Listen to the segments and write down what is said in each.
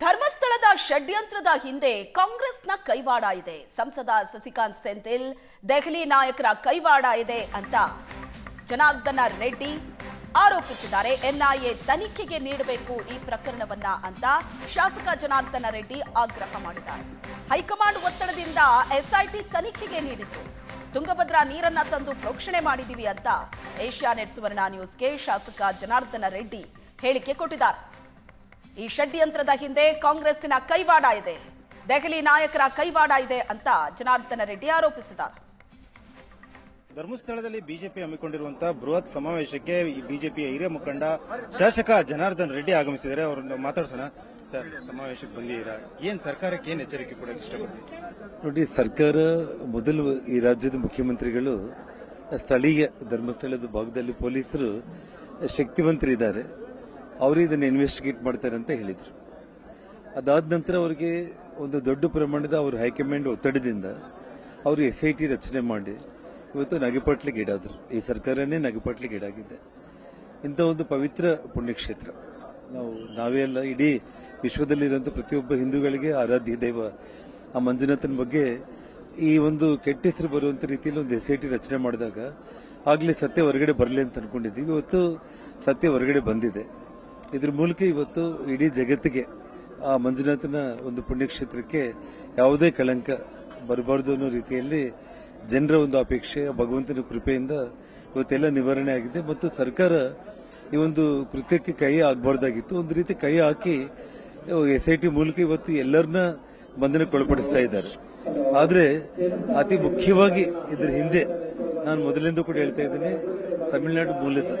ಧರ್ಮಸ್ಥಳದ ಷಡ್ಯಂತ್ರದ ಹಿಂದೆ ಕಾಂಗ್ರೆಸ್ನ ಕೈವಾಡ ಇದೆ. ಸಂಸದ ಸಸಿಕಾಂತ್ ಸೆಂಥಿಲ್, ದೆಹಲಿ ನಾಯಕರ ಕೈವಾಡ ಇದೆ ಅಂತ ಜನಾರ್ದನ ರೆಡ್ಡಿ ಆರೋಪಿಸಿದ್ದಾರೆ. ಎನ್ಐಎ ತನಿಖೆಗೆ ನೀಡಬೇಕು ಈ ಪ್ರಕರಣವನ್ನ ಅಂತ ಶಾಸಕ ಜನಾರ್ದನ ರೆಡ್ಡಿ ಆಗ್ರಹ ಮಾಡಿದ್ದಾರೆ. ಹೈಕಮಾಂಡ್ ಒತ್ತಡದಿಂದ ಎಸ್ಐಟಿ ತನಿಖೆಗೆ ನೀಡಿದ್ರು. ತುಂಗಭದ್ರಾ ನೀರನ್ನ ತಂದು ಪ್ರೋಕ್ಷಣೆ ಮಾಡಿದೀವಿ ಅಂತ ಏಷ್ಯಾನೆಟ್ ಸುವರ್ಣ ನ್ಯೂಸ್ಗೆ ಶಾಸಕ ಜನಾರ್ದನ ರೆಡ್ಡಿ ಹೇಳಿಕೆ ಕೊಟ್ಟಿದ್ದಾರೆ. ಈ ಷಡ್ಯಂತ್ರದ ಹಿಂದೆ ಕಾಂಗ್ರೆಸ್ಸಿನ ಕೈವಾಡ ಇದೆ. ದೆಹಲಿ ನಾಯಕರ ಕೈವಾಡ ಇದೆ ಅಂತ ಜನಾರ್ದನ ರೆಡ್ಡಿ ಆರೋಪಿಸಿದ್ದಾರೆ. ಧರ್ಮಸ್ಥಳದಲ್ಲಿ ಬಿಜೆಪಿ ಹಮ್ಮಿಕೊಂಡಿರುವಂತಹ ಬೃಹತ್ ಸಮಾವೇಶಕ್ಕೆ ಬಿಜೆಪಿಯ ಹಿರಿಯ ಮುಖಂಡ ಶಾಸಕ ಜನಾರ್ದನ್ ರೆಡ್ಡಿ ಆಗಮಿಸಿದರೆ ಅವರನ್ನು ಮಾತಾಡ್ಸೋಣ. ಸರ್ ಸಮಾವೇಶಕ್ಕೆ ಬಂದಿದ್ದೀರಾ. ಏನ್ ಸರ್ಕಾರಕ್ಕೆ ಏನ್ ಎಚ್ಚರಿಕೆ ಕೊಡಕ್ಕೆ ಇಷ್ಟಪಡ್ತೀವಿ ನೋಡಿ ಸರ್ಕಾರ ಮೊದಲು ಈ ರಾಜ್ಯದ ಮುಖ್ಯಮಂತ್ರಿಗಳು ಸ್ಥಳೀಯ ಧರ್ಮಸ್ಥಳದ ಭಾಗದಲ್ಲಿ ಪೊಲೀಸರು ಶಕ್ತಿವಂತರಿದ್ದಾರೆ. ಅವರು ಇದನ್ನು ಇನ್ವೆಸ್ಟಿಗೇಟ್ ಮಾಡ್ತಾರೆ ಅಂತ ಹೇಳಿದರು. ಅದಾದ ನಂತರ ಅವರಿಗೆ ಒಂದು ದೊಡ್ಡ ಪ್ರಮಾಣದ ಅವ್ರ ಹೈಕಮಾಂಡ್ ಒತ್ತಡದಿಂದ ಅವರು ಎಸ್ ಐ ಟಿ ರಚನೆ ಮಾಡಿ ಇವತ್ತು ನಗೆಪಟ್ಲಿಗೆ ಈಡಾದರು. ಈ ಸರ್ಕಾರನೇ ನಗೆಪಟ್ಲಿಗೆ ಈಡಾಗಿದೆ. ಇಂಥ ಒಂದು ಪವಿತ್ರ ಪುಣ್ಯಕ್ಷೇತ್ರ. ನಾವು ನಾವೇ ಅಲ್ಲ, ಇಡೀ ವಿಶ್ವದಲ್ಲಿರುವಂಥ ಪ್ರತಿಯೊಬ್ಬ ಹಿಂದೂಗಳಿಗೆ ಆರಾಧ್ಯ ದೈವ ಆ ಮಂಜುನಾಥನ ಬಗ್ಗೆ ಈ ಒಂದು ಕೆಟ್ಟ ಹೆಸರು ಬರುವಂಥ ರೀತಿಯಲ್ಲಿ ಒಂದು ಎಸ್ ಐ ಟಿ ರಚನೆ ಮಾಡಿದಾಗ ಆಗಲೇ ಸತ್ಯ ಹೊರಗಡೆ ಬರಲಿ ಅಂತ ಅನ್ಕೊಂಡಿದ್ದೀವಿ. ಇವತ್ತು ಸತ್ಯ ಹೊರಗಡೆ ಬಂದಿದೆ. ಇದ್ರ ಮೂಲಕ ಇವತ್ತು ಇಡೀ ಜಗತ್ತಿಗೆ ಆ ಮಂಜುನಾಥನ ಒಂದು ಪುಣ್ಯಕ್ಷೇತ್ರಕ್ಕೆ ಯಾವುದೇ ಕಳಂಕ ಬರಬಾರ್ದು ಅನ್ನೋ ರೀತಿಯಲ್ಲಿ ಜನರ ಒಂದು ಅಪೇಕ್ಷೆ, ಭಗವಂತನ ಕೃಪೆಯಿಂದ ಇವತ್ತೆಲ್ಲ ನಿವಾರಣೆ ಆಗಿದೆ. ಮತ್ತು ಸರ್ಕಾರ ಈ ಒಂದು ಕೃತ್ಯಕ್ಕೆ ಕೈ ಆಗಬಾರ್ದಾಗಿತ್ತು ಒಂದು ರೀತಿ ಕೈ ಹಾಕಿ ಎಸ್ ಐ ಟಿ ಮೂಲಕ ಇವತ್ತು ಎಲ್ಲರನ್ನ ಬಂಧನಕ್ಕೊಳಪಡಿಸ್ತಾ ಇದ್ದಾರೆ. ಆದರೆ ಅತಿ ಮುಖ್ಯವಾಗಿ ಇದರ ಹಿಂದೆ ನಾನು ಮೊದಲಿಂದ ಕೂಡ ಹೇಳ್ತಾ ಇದ್ದೀನಿ ತಮಿಳುನಾಡು ಮೂಲದ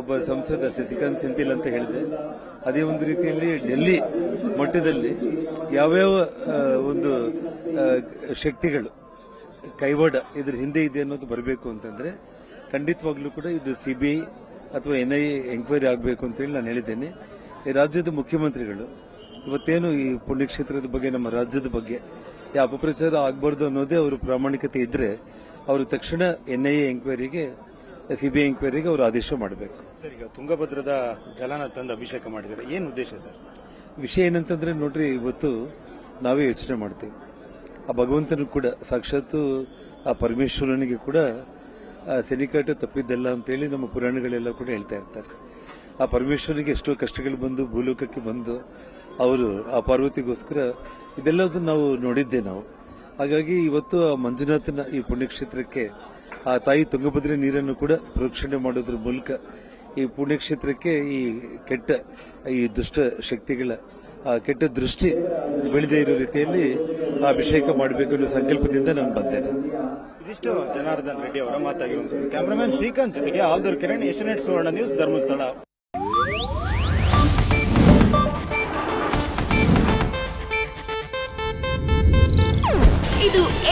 ಒಬ್ಬ ಸಂಸದ ಶಶಿಕಾಂತ್ ಸೆಂಥಿಲ್ ಅಂತ ಹೇಳಿದೆ ಅದೇ ಒಂದು ರೀತಿಯಲ್ಲಿ ಡೆಲ್ಲಿ ಮಟ್ಟದಲ್ಲಿ ಯಾವ್ಯಾವ ಒಂದು ಶಕ್ತಿಗಳು ಕೈವಾಡ ಇದ್ರ ಹಿಂದೆ ಇದೆ ಅನ್ನೋದು ಬರಬೇಕು ಅಂತಂದ್ರೆ ಖಂಡಿತವಾಗ್ಲೂ ಕೂಡ ಇದು ಸಿಬಿಐ ಅಥವಾ ಎನ್ಐಎ ಎಂಕ್ವೈರಿ ಆಗಬೇಕು ಅಂತೇಳಿ ನಾನು ಹೇಳಿದ್ದೇನೆ. ರಾಜ್ಯದ ಮುಖ್ಯಮಂತ್ರಿಗಳು ಇವತ್ತೇನು ಈ ಪುಣ್ಯಕ್ಷೇತ್ರದ ಬಗ್ಗೆ, ನಮ್ಮ ರಾಜ್ಯದ ಬಗ್ಗೆ ಈ ಅಪಪ್ರಚಾರ ಆಗಬಾರ್ದು ಅನ್ನೋದೇ ಅವರು ಪ್ರಾಮಾಣಿಕತೆ ಇದ್ರೆ ಅವರು ತಕ್ಷಣ ಎನ್ಐಎ ಎಂಕ್ವೈರಿಗೆ ಸಿಬಿಐ ಎಂಕ್ವೈರಿಗೆ ಅವರು ಆದೇಶ ಮಾಡಬೇಕು. ಸರ್ ಈಗ ತುಂಗಭದ್ರದ ಜಲನ ತಂದು ಅಭಿಷೇಕ ಮಾಡಿದ್ದಾರೆ. ಏನು ಉದ್ದೇಶ ಸರ್? ವಿಷಯ ಏನಂತಂದ್ರೆ ನೋಡ್ರಿ ಇವತ್ತು ನಾವೇ ಯೋಚನೆ ಮಾಡ್ತೀವಿ. ಆ ಭಗವಂತನು ಕೂಡ ಸಾಕ್ಷಾತ್ ಆ ಪರಮೇಶ್ವರನಿಗೆ ಕೂಡ ಸೆನಿಕಾಟ ತಪ್ಪಿದ್ದಲ್ಲ ಅಂತೇಳಿ ನಮ್ಮ ಪುರಾಣಗಳೆಲ್ಲ ಕೂಡ ಹೇಳ್ತಾ ಇರ್ತಾರೆ. ಆ ಪರಮೇಶ್ವರನಿಗೆ ಎಷ್ಟೋ ಕಷ್ಟಗಳು ಬಂದು ಭೂಲೋಕಕ್ಕೆ ಬಂದು ಅವರು ಆ ಪಾರ್ವತಿಗೋಸ್ಕರ ಇದೆಲ್ಲದನ್ನು ನಾವು ನೋಡಿದ್ದೆ ನಾವು. ಹಾಗಾಗಿ ಇವತ್ತು ಆ ಮಂಜುನಾಥನ ಈ ಪುಣ್ಯಕ್ಷೇತ್ರಕ್ಕೆ ಆ ತಾಯಿ ತುಂಗಭದ್ರೆ ನೀರನ್ನು ಕೂಡ ಪ್ರೋಕ್ಷಣೆ ಮಾಡೋದ್ರ ಮೂಲಕ ಈ ಪುಣ್ಯಕ್ಷೇತ್ರಕ್ಕೆ ಈ ಕೆಟ್ಟ, ಈ ದುಷ್ಟ ಶಕ್ತಿಗಳ ಕೆಟ್ಟ ದೃಷ್ಟಿ ಬೆಳೆದೇ ಇರೋ ರೀತಿಯಲ್ಲಿ ಆ ಅಭಿಷೇಕ ಮಾಡಬೇಕು ಅನ್ನೋ ಸಂಕಲ್ಪದಿಂದ ನಾನು ಬಂದೇನೆ ಇದಿಷ್ಟು ಜನಾರ್ದನ್ ರೆಡ್ಡಿ ಅವರ ಮಾತಾಗಿರುವುದು ಕ್ಯಾಮರಾಮನ್ ಶ್ರೀಕಾಂತ್ ಜೊತೆಗೆ Aldur Kiran Asianet Suvarna news Dharmasthala.